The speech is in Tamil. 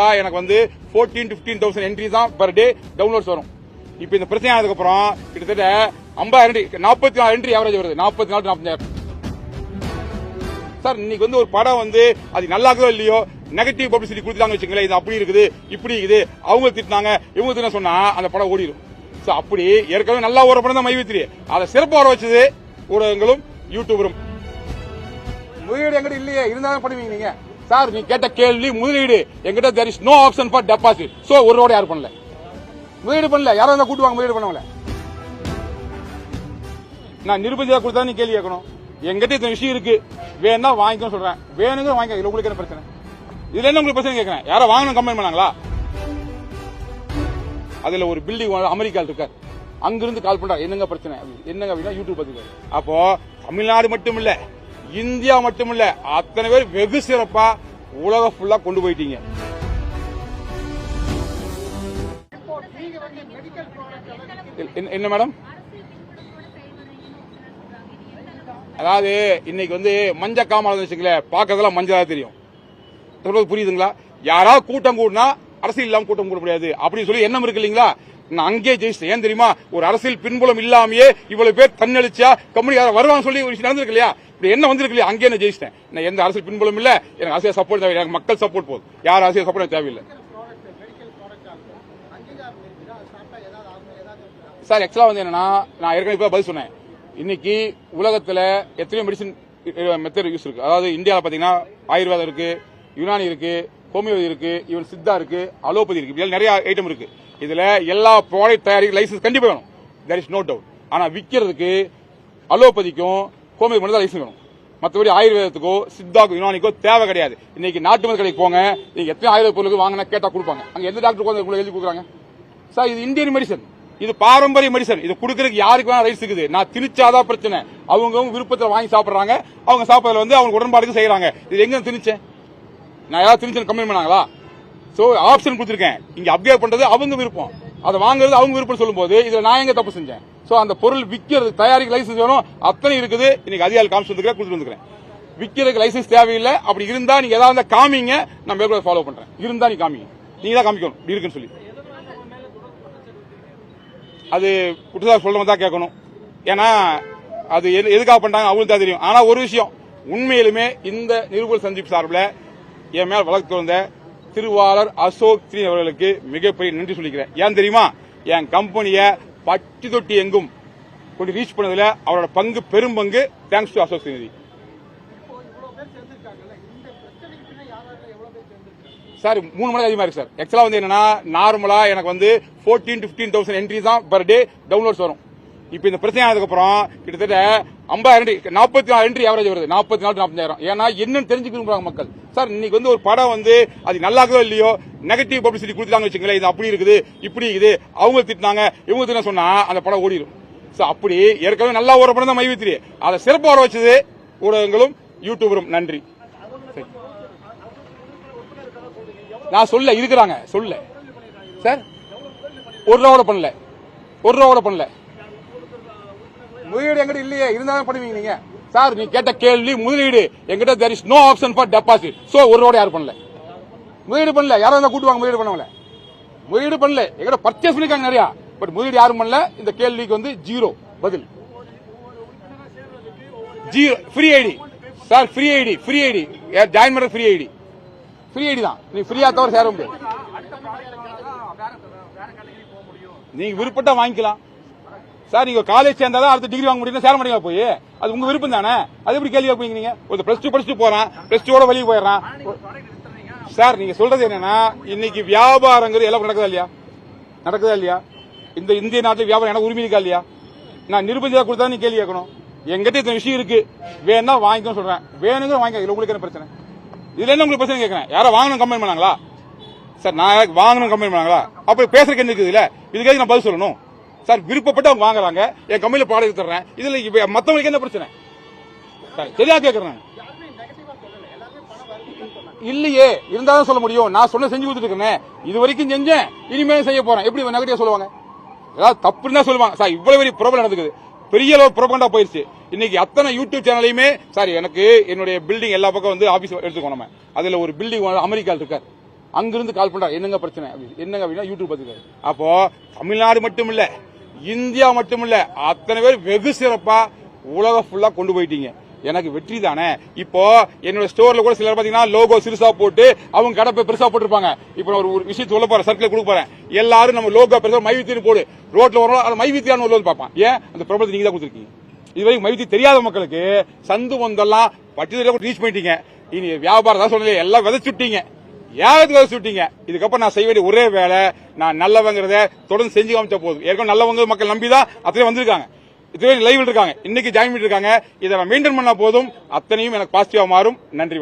எனக்கு வந்து ஃபோர்டீன் ஃபிஃப்டீன் தௌசண்ட் என்ட்ரி தான் பர் டே டவுன்லோட்ஸ் வரும். இப்போ இந்த பிரச்சனை ஆனதுக்கப்புறம் கிட்டத்தட்ட ஐம்பதாயிரம் நாற்பத்தி நாலு என்ட்ரி ஆவரேஜ் வருது. நாற்பத்தி நாலு நாற்பத்தஞ்சாயிரம். சார் இன்னைக்கு வந்து ஒரு படம் வந்து அது நல்லாக்கோ இல்லையோ? நெகட்டிவ் பப்ளிசிட்டி கொடுத்தாங்க வச்சுங்களேன் இது அப்படி இருக்குது இப்படி இருக்குது. அவங்க திட்டினாங்க இவங்க திட்டின சொன்னா அந்த படம் ஓடிடும் சோ அப்படி ஏற்கனவே நல்லா ஓர படம் தான் மைவித்திரி. அதை சிறப்பு வர வச்சது ஊடகங்களும் யூடியூபரும் முதலீடு எங்கிட்ட இல்லையே. இருந்தாலும் பண்ணுவீங்க நீங்க. சார் நீ கேட்ட கேள்வி முதலீடு. எங்கிட்ட there is no option for deposit so ஒரு ரோட யாரும் பண்ணல. முதலீடு பண்ணல. யாரும் இருந்தா கூட்டுவாங்க முதலீடு பண்ணல நான் நிருபதியா கொடுத்தா நீ கேள்வி கேட்கணும். எங்கிட்ட இந்த விஷயம் இருக்கு. வேணா வாங்கிக்கணும் சொல்றேன். வேணுங்க வாங்கிக்க இல்லை உங்களுக்கு என்ன பிரச்சனை? இதுல என்ன உங்களுக்கு பிரச்சனை கேட்கறேன். யாரோ வாங்கணும் கம்பெனி பண்ணாங்களா? அதுல ஒரு பில்டிங் அமெரிக்கால இருக்கார். அங்கிருந்து கால் பண்றாரு. என்னங்க பிரச்சனை? என்னங்க அப்படின்னா யூடியூப் பார்த்துக்காரு அப்போ தமிழ்நாடு மட்டும் இல்லை. இந்தியா மட்டுமில்ல அத்தனை பேர் வெகு சிறப்பா உலகம் ஃபுல்லா கொண்டு போயிட்டீங்க. என்ன- என்ன மேடம் அதாவது இன்னைக்கு வந்து மஞ்ச காமால வச்சுங்களேன் பார்க்கறதெல்லாம் மஞ்சளா தெரியும். சொல்றது புரியுதுங்களா? யாராவது கூட்டம் கூடினா அரசியல் இல்லாம கூட்டம் கூட முடியாது அப்படின்னு சொல்லி எண்ணம் இருக்கு இல்லீங்களா? நான் அங்கேயே ஜெயிச்சிட்டேன். ஏன் தெரியுமா? ஒரு அரசியல் பின்புலம் இல்லாமயே இவ்வளவு பேர் தன்னெழுச்சியா கம்பெனி யாரும் வருவாங்க சொல்லி ஒரு விஷயம் நடந்திருக்கு இல்லையா? இப்படி என்ன வந்திருக்கு இல்லையா? அங்கேயே நான் ஜெயிச்சிட்டேன். நான் எந்த அரசியல் பின்புலம் இல்ல. எனக்கு அரசியல் சப்போர்ட் தேவை எனக்கு மக்கள் சப்போர்ட் போதும். யார் அரசியல் சப்போர்ட் தேவையில்லை. சார் ஆக்சுவலா வந்து என்னன்னா நான் ஏற்கனவே பதில் சொன்னேன். இன்னைக்கு உலகத்துல எத்தனையோ மெடிசன் மெத்தட் யூஸ் இருக்கு. அதாவது இந்தியாவில் பாத்தீங்கன்னா ஆயுர்வேதம் இருக்கு யுனானி இருக்கு ஹோமியோபதி இருக்கு இவன் சித்தா இருக்கு அலோபதி இருக்கு இதுல நிறைய ஐட்டம் இருக்கு. இதுல எல்லா ப்ராடக்ட் தயாரிக்க லைசன்ஸ் கண்டிப்பா வேணும். தேர் இஸ் நோ டவுட் ஆனா விற்கிறதுக்கு அலோபதிக்கும் ஹோமியோபதி மட்டும் தான் லைசன்ஸ் வேணும். மற்றபடி ஆயுர்வேதத்துக்கோ சித்தாக்கோ யுனானிக்கோ தேவை கிடையாது. இன்னைக்கு நாட்டு மருந்து கடைக்கு போங்க நீங்க எத்தனை ஆயுர்வேத பொருளுக்கு வாங்கினா கேட்டா கொடுப்பாங்க. அங்க எந்த டாக்டர் வந்து உங்களுக்கு எழுதி கொடுக்குறாங்க? சார் இது இந்தியன் மெடிசன் இது பாரம்பரிய மெடிசன் இது கொடுக்கறதுக்கு யாருக்கு வேணா ரைட்ஸ் இருக்குது. நான் திணிச்சாதான் பிரச்சனை. அவங்க விருப்பத்தில் வாங்கி சாப்பிடுறாங்க. அவங்க சாப்பிடறதுல வந்து அவங்க உடன்பாடுக்கு செய்யறாங்க இது எங்க திணிச்சேன்? நான் ஏதாவது திணிச்சு கம்ப்ளைண்ட் பண்ணாங்களா? ஸோ ஆப்ஷன் கொடுத்துருக்கேன். இங்க அப்டேட் பண்றது அவங்க விருப்பம். அதை வாங்குறது அவங்க விருப்பம் சொல்லும்போது இதில் நான் எங்க தப்பு செஞ்சேன்? ஸோ அந்த பொருள் விற்கிறது தயாரிக்க லைசன்ஸ் வேணும். அத்தனை இருக்குது. இன்னைக்கு அதிகாரி காமிச்சு வந்துக்கிறேன் கொடுத்துட்டு வந்துக்கிறேன். விற்கிறதுக்கு லைசன்ஸ் தேவையில்லை. அப்படி இருந்தால் நீங்கள் ஏதாவது காமிங்க. நான் மேற்கொள்ள ஃபாலோ பண்றேன். இருந்தால் நீ காமிங்க. நீங்கள் தான் காமிக்கணும். இப்படி இருக்குன்னு சொல்லி. அது குற்றச்சாட்டு சொல்கிறவங்க தான் கேட்கணும். ஏன்னா அது எது- எதுக்காக பண்ணுறாங்க அவங்களுக்கு தான் தெரியும். ஆனால் ஒரு விஷயம். உண்மையிலுமே இந்த நிருபர் சந்திப்பு சார்பில் என் மேல் வழக்கு தொடர்ந்த திருவாளர் அசோக் ஸ்ரீ அவர்களுக்கு மிகப்பெரிய நன்றி சொல்லிக்கிறேன். ஏன் தெரியுமா? என் கம்பெனியை பட்டி தொட்டி எங்கும் கொண்டு ரீச் பண்ணதுல அவரோட பங்கு பெரும் பங்கு thanks to Ashok Srinidhi. Sir மூணு மணி அதிகமாக இருக்கு சார். ஆக்சுவலாக வந்து என்னன்னா நார்மலாக எனக்கு வந்து ஃபோர்டீன் ஃபிஃப்டீன் தௌசண்ட் என்ட்ரி தான் பர் டே டவுன்லோட்ஸ் வரும். இப்போ இந்த பிரச்சனை ஆனதுக்கப்புறம் கிட்டத்தட்ட ஐம்பதாயிரம் நாற்பத்தி நாலு என்ட்ரி ஆவரேஜ் வருது. நாற்பத்தி நாலு நாற்பதாயிரம் ஏன்னா என்னன்னு தெரிஞ்சுக்க விரும்புறாங்க மக்கள். சார் இன்னைக்கு வந்து ஒரு படம் வந்து அது நல்லாக்கோ இல்லையோ நெகட்டிவ் பப்ளிசிட்டி கொடுத்தாங்க வச்சுங்களேன் இது அப்படி இருக்குது இப்படி இருக்குது அவங்க திட்டினாங்க இவங்க திட்டினா சொன்னா அந்த படம் ஓடிடும் ஸோ அப்படி ஏற்கனவே நல்லா ஓர படம் தான் மைவித்திரி. அதை சிறப்பு வர வச்சது ஊடகங்களும் யூடியூபரும் நன்றி. சரி. நான் சொல்ல இருக்கிறாங்க. சொல்ல. சார் ஒரு ரூபா கூட பண்ணல. ஒரு ரூபா கூட பண்ணல. முதலீடு எங்கிட்ட இல்லையே இருந்தாலும் பண்ணுவீங்க நீங்க. சார் நீ கேட்ட கேள்வி முதலீடு. எங்கிட்ட there is no option for deposit so ஒரு ரூபா யாரும் பண்ணல. முதலீடு பண்ணல. யாரும் இருந்தா கூட்டுவாங்க முதலீடு பண்ணல முதலீடு பண்ணல. எங்கிட்ட பர்ச்சேஸ் பண்ணிருக்காங்க நிறைய. பட் முதலீடு யாரும் பண்ணல. இந்த கேள்விக்கு வந்து ஜீரோ பதில். Zero free ID sir free ID free ID join பண்ற ஃப்ரீ ஐடி ஃப்ரீ ஐடி தான். நீ ஃப்ரீயா தவிர சேர முடியாது நீங்க விருப்பப்பட்டா வாங்கிக்கலாம். சார் நீங்க காலேஜ் சேர்ந்தாதான் அடுத்த டிகிரி வாங்க முடியும் சேர மாட்டீங்களா போய்? அது உங்க விருப்பம் தானே? அது எப்படி கேள்வி கேட்பீங்க நீங்க? ஒரு பிளஸ் டூ படிச்சுட்டு போறான். பிளஸ் டூட வெளியே போயிடறான். சார் நீங்க சொல்றது என்னன்னா இன்னைக்கு வியாபாரங்கிறது எல்லாம் நடக்குதா இல்லையா? நடக்குதா இல்லையா? இந்த இந்திய நாட்டில் வியாபாரம் எனக்கு உரிமை இருக்கா இல்லையா? நான் நிருபதியா கொடுத்தா நீ கேள்வி கேட்கணும். எங்கிட்ட இத்தனை விஷயம் இருக்கு. வேணா வாங்கிக்கணும் சொல்றேன். வேணுங்கிற வாங்கிக்க. உங்களுக்கு என்ன பிரச்சனை? இதுல என்ன உங்களுக்கு பிரச்சனை கேட்கறேன். யாரோ வாங்கணும் கம்பெனி பண்ணாங்களா? சார் நான் வாங்கணும் கம்பெனி பண்ணாங்களா? அப்ப பேசுறதுக்கு என்ன இருக்குது இல்ல இதுக்காக நான் பதில் சொல்லணும். சார் விருப்பப்பட்டு அவங்க வாங்குறாங்க. என் கம்பெனியில் ப்ராடக்ட் தர்றேன் இதுல மற்றவங்களுக்கு என்ன பிரச்சனை? சார் சரியா கேட்கறேன் இல்லையே இருந்தாலும் சொல்ல முடியும். நான் சொன்ன செஞ்சு கொடுத்துட்டு இருக்கேன். இது வரைக்கும் செஞ்சேன். இனிமேல் செய்ய போறேன். எப்படி நெகட்டிவா சொல்லுவாங்க? ஏதாவது தப்புன்னு தான் சொல்லுவாங்க சார் இவ்வளவு பெரிய ப்ராப்ளம் நடக்குது. பெரிய அளவு ப்ரோபகண்டா போயிருச்சு. இன்னைக்கு அத்தனை யூடியூப் சேனலையுமே சார் எனக்கு என்னுடைய பில்டிங் எல்லா பக்கம் வந்து ஆபீஸ் எடுத்துக்கோ நம்ம. அதுல ஒரு பில்டிங் அமெரிக்காவில் இருக்கார். அங்கிருந்து கால் பண்றாரு. என்னங்க பிரச்சனை? என்னங்க அப்படின்னா யூடியூப் பார்த்துக்காரு அப்போ தமிழ்நாடு மட்டும் இல்லை. இந்தியா மட்டுமில்ல அத்தனை பேர் வெகு சிறப்பா உலகம் ஃபுல்லா கொண்டு போயிட்டீங்க. எனக்கு வெற்றி தானே? இப்போ என்னோட ஸ்டோர்ல கூட சிலர் பாத்தீங்கன்னா லோகோ சிறுசா போட்டு அவங்க கடை போய் பெருசா போட்டிருப்பாங்க. இப்போ நான் ஒரு ஒரு விஷயம் சொல்ல போறேன் சர்க்கிள் கொடுக்க போறேன். எல்லாரும் நம்ம லோகோ பெருசா மைவித்தின்னு போடு. ரோட்ல வரோம் அது மைவித்தியான்னு ஒரு பார்ப்பான். ஏன்? அந்த பிரபலத்தை நீங்க தான் கொடுத்துருக்கீங்க. இதுவரைக்கும் மைவித்தி தெரியாத மக்களுக்கு சந்து வந்தெல்லாம் பட்ஜெட்ல ரீச் பண்ணிட்டீங்க. இனி வியாபாரம் தான் சொன்னீங்க எல்லாம் விதைச்சுட்டீங்க. ஏகத்துக்கு விதைச்சு இதுக்கப்புறம் நான் செய்ய வேண்டிய ஒரே வேலை நான் நல்லவங்கிறத தொடர்ந்து செஞ்சு காமிச்சா போதும். ஏற்கனவே நல்லவங்க மக்கள் நம்பி தான் அத்தனை வந்திருக்காங்க. இதுவே லைவ் இருக்காங்க. இன்னைக்கு ஜாயின் பண்ணிருக்காங்க இதை நான் மெயின்டைன் பண்ணா போதும். அத்தனையும் எனக்கு பாசிட்டிவா மாறும். நன்றி.